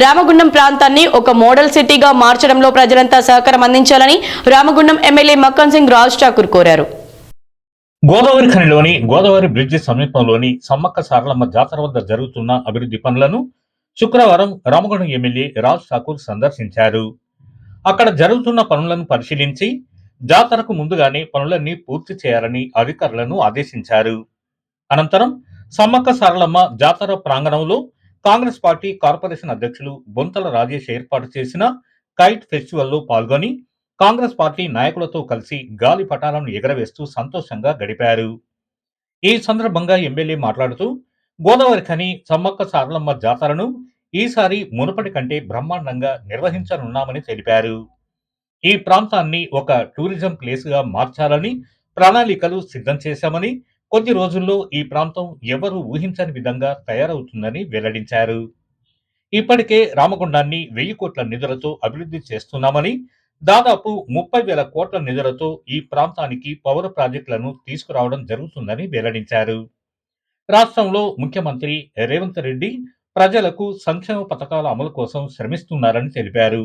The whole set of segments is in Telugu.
రామగుండం ప్రాంతాన్ని ఒక మోడల్ సిటీగా మార్చడంలో ప్రజలంతా సహకారం అందించాలని రామగుండం ఎమ్మెల్యే మక్కన్ సింగ్ రాజ్ ఠాకూర్ కోరారు. గోదావరి ఖనిలోని గోదావరి బ్రిడ్జి సమీపంలోని సమ్మక్క సారలమ్మ జాతర వద్ద జరుగుతున్న అభివృద్ధి పనులను శుక్రవారం రామగుండం ఎమ్మెల్యే రాజ్ ఠాకూర్ సందర్శించారు. అక్కడ జరుగుతున్న పనులను పరిశీలించి జాతరకు ముందుగానే పనులన్నీ పూర్తి చేయాలని అధికారులను ఆదేశించారు. అనంతరం సమ్మక్క సారలమ్మ జాతర ప్రాంగణంలో కాంగ్రెస్ పార్టీ కార్పొరేషన్ అధ్యక్షులు బొంతల రాజేష్ ఏర్పాటు చేసిన కైట్ ఫెస్టివల్లో పాల్గొని కాంగ్రెస్ పార్టీ నాయకులతో కలిసి గాలి పటాలను ఎగరవేస్తూ సంతోషంగా గడిపారు. ఈ సందర్భంగా ఎమ్మెల్యే మాట్లాడుతూ గోదావరి ఖని సమ్మక్క సారలమ్మ జాతరను ఈసారి మునుపటి కంటే బ్రహ్మాండంగా నిర్వహించనున్నామని తెలిపారు. ఈ ప్రాంతాన్ని ఒక టూరిజం ప్లేస్గా మార్చాలని ప్రణాళికలు సిద్ధం చేశామని కొద్ది రోజుల్లో ఈ ప్రాంతం ఎవరు ఊహించని విధంగా తయారవుతుందని వెల్లడించారు. ఇప్పటికే రామగుండాన్ని వెయ్యి కోట్ల నిధులతో అభివృద్ధి చేస్తున్నామని దాదాపు ముప్పై వేల కోట్ల నిధులతో ఈ ప్రాంతానికి పౌర ప్రాజెక్టులను తీసుకురావడం జరుగుతుందని వెల్లడించారు. రాష్ట్రంలో ముఖ్యమంత్రి రేవంత్ రెడ్డి ప్రజలకు సంక్షేమ పథకాల అమలు కోసం శ్రమిస్తున్నారని తెలిపారు.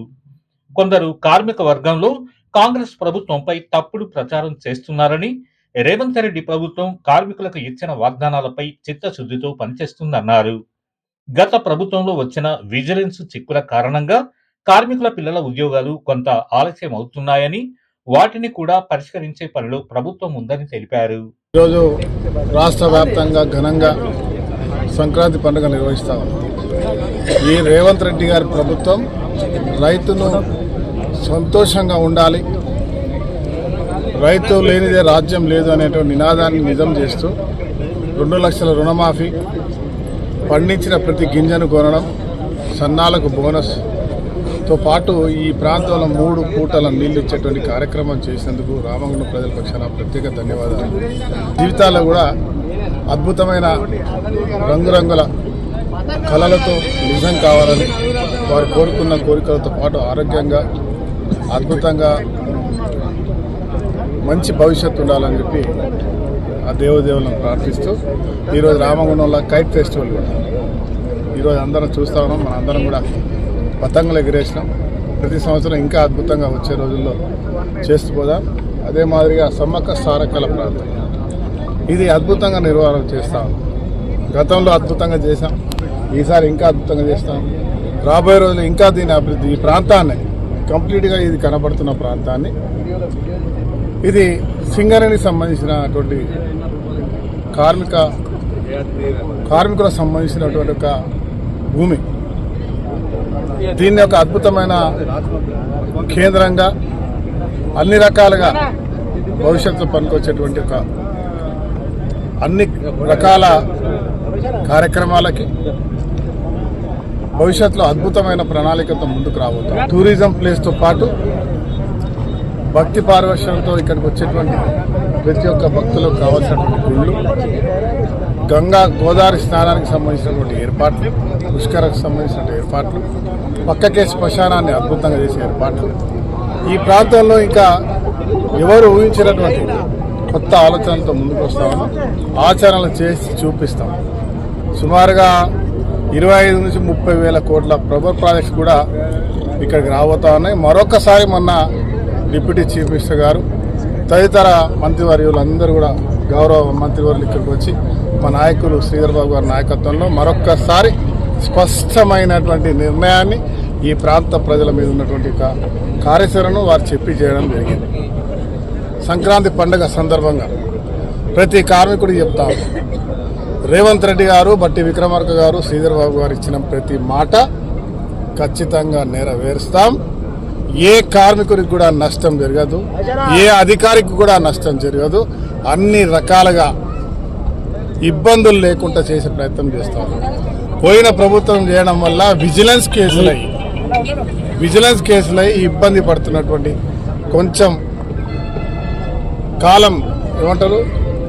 కొందరు కార్మిక వర్గంలో కాంగ్రెస్ ప్రభుత్వంపై తప్పుడు ప్రచారం చేస్తున్నారని రేవంత్ రెడ్డి ప్రభుత్వం కార్మికులకు ఇచ్చిన వాగ్దానాలపై చిత్తశుద్ధితో పనిచేస్తుందన్నారు. గత ప్రభుత్వంలో వచ్చిన విజిలెన్స్ చిక్కుల కారణంగా కార్మికుల పిల్లల ఉద్యోగాలు కొంత ఆలస్యం అవుతున్నాయని వాటిని కూడా పరిష్కరించే పనిలో ప్రభుత్వం ఉందని తెలిపారు. ఈరోజు రాష్ట్ర వ్యాప్తంగా ఘనంగా సంక్రాంతి పండుగ నిర్వహిస్తాం ఈ రేవంత్ రెడ్డి గారి ప్రభుత్వం రైతును సంతోషంగా ఉండాలి రైతు లేనిదే రాజ్యం లేదు అనేటువంటి నినాదాన్ని నిజం చేస్తూ రెండు లక్షల రుణమాఫీ పండించిన ప్రతి గింజను కొనడం సన్నాలకు బోనస్తో పాటు ఈ ప్రాంతంలో మూడు పూటల నీళ్ళు ఇచ్చేటువంటి కార్యక్రమం చేసినందుకు రామగుండం ప్రజల పక్షాన ప్రత్యేక ధన్యవాదాలు. జీవితాల్లో కూడా అద్భుతమైన రంగురంగుల కళలతో నిజం కావాలని వారు కోరుకున్న కోరికలతో పాటు ఆరోగ్యంగా అద్భుతంగా మంచి భవిష్యత్తు ఉండాలని చెప్పి ఆ దేవదేవులను ప్రార్థిస్తూ ఈరోజు రామగుండంలో కైట్ ఫెస్టివల్ కూడా. ఈరోజు అందరం చూస్తా ఉన్నాం మన అందరం కూడా పతంగులు ఎగిరేసినాం. ప్రతి సంవత్సరం ఇంకా అద్భుతంగా వచ్చే రోజుల్లో చేస్తూ పోదాం. అదే మాదిరిగా సమ్మక్క సారక్కల ప్రాంతం ఇది అద్భుతంగా నిర్వహణ చేస్తాం గతంలో అద్భుతంగా చేశాం ఈసారి ఇంకా అద్భుతంగా చేస్తాం. రాబోయే రోజులు ఇంకా దీని అభివృద్ధి ఈ ప్రాంతాన్ని కంప్లీట్గా ఇది కనబడుతున్న ప్రాంతాన్ని ఇది సింగరేణికి సంబంధించినటువంటి కార్మిక కార్మికులకు సంబంధించినటువంటి ఒక భూమి. దీన్ని ఒక అద్భుతమైన కేంద్రంగా అన్ని రకాలుగా భవిష్యత్తులో పనికొచ్చేటువంటి ఒక అన్ని రకాల కార్యక్రమాలకి భవిష్యత్తులో అద్భుతమైన ప్రణాళికతో ముందుకు రాబోతాం టూరిజం ప్లేస్తో పాటు భక్తి పారవశ్యంతో ఇక్కడికి వచ్చేటువంటి ప్రతి ఒక్క భక్తులకు కావాల్సినటువంటి గుళ్ళు గంగా గోదావరి స్నానానికి సంబంధించినటువంటి ఏర్పాట్లు పుష్కరకు సంబంధించిన ఏర్పాట్లు పక్కకే శ్మశానాన్ని అద్భుతంగా చేసే ఏర్పాట్లు. ఈ ప్రాంతంలో ఇంకా ఎవరు ఊహించినటువంటి కొత్త ఆలోచనలతో ముందుకు వస్తామో ఆచరణలు చేసి చూపిస్తాం. సుమారుగా ఇరవై ఐదు నుంచి ముప్పై వేల కోట్ల ప్రభుత్వ ప్రాజెక్ట్స్ కూడా ఇక్కడికి రాబోతా ఉన్నాయి. మరొకసారి మొన్న డిప్యూటీ చీఫ్ మినిస్టర్ గారు తదితర మంత్రివర్యులు అందరూ కూడా గౌరవ మంత్రివర్యులు ఇక్కడికి వచ్చి మా నాయకులు శ్రీధర్ బాబు గారి నాయకత్వంలో మరొక్కసారి స్పష్టమైనటువంటి నిర్ణయాన్ని ఈ ప్రాంత ప్రజల మీద ఉన్నటువంటి కార్యాచరణను వారు చెప్పి చేయడం జరిగింది. సంక్రాంతి పండుగ సందర్భంగా ప్రతి కార్మికుడు చెప్తాం రేవంత్ రెడ్డి గారు బట్టి విక్రమార్క గారు శ్రీధర్ బాబు గారు ఇచ్చిన ప్రతి మాట ఖచ్చితంగా నెరవేరుస్తాం. ఏ కార్మికుడికి కూడా నష్టం జరగదు ఏ అధికారికి కూడా నష్టం జరగదు. అన్ని రకాలుగా ఇబ్బందులు లేకుండా చేసే ప్రయత్నం చేస్తాం పోయిన ప్రభుత్వం చేయడం వల్ల విజిలెన్స్ కేసులై విజిలెన్స్ కేసులై ఇబ్బంది పడుతున్నటువంటి కొంచెం కాలం ఏమంటారు?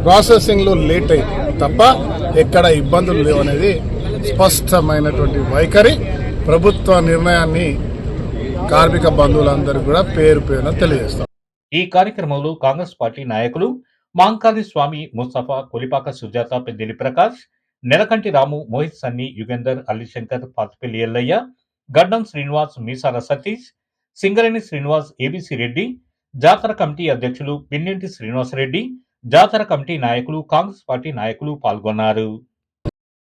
ప్రాసెసింగ్లో లేట్ అయ్యి తప్ప ఎక్కడ ఇబ్బందులు లేవనేది స్పష్టమైనటువంటి వైఖరి ప్రభుత్వ నిర్ణయాన్ని కార్మిక బంధువులందరూ కూడా పేరు పేరున తెలియజేస్తాం. ఈ కార్యక్రమంలో కాంగ్రెస్ పార్టీ నాయకులు మాంకాళి స్వామి ముస్తఫా కొలిపాక సుజాత పెద్దిలి ప్రకాష్ నెలకంటి రాము మోహిత్ సన్ని యుగేందర్ అల్లిశంకర్ పాతిపల్లి ఎల్లయ్య గడ్డం శ్రీనివాస్ మీసాల సతీష్ సింగరేణి శ్రీనివాస్ ఏబీసీ రెడ్డి జాతర కమిటీ అధ్యక్షులు పిన్నింటి శ్రీనివాసరెడ్డి జాతర కమిటీ నాయకులు కాంగ్రెస్ పార్టీ నాయకులు పాల్గొన్నారు.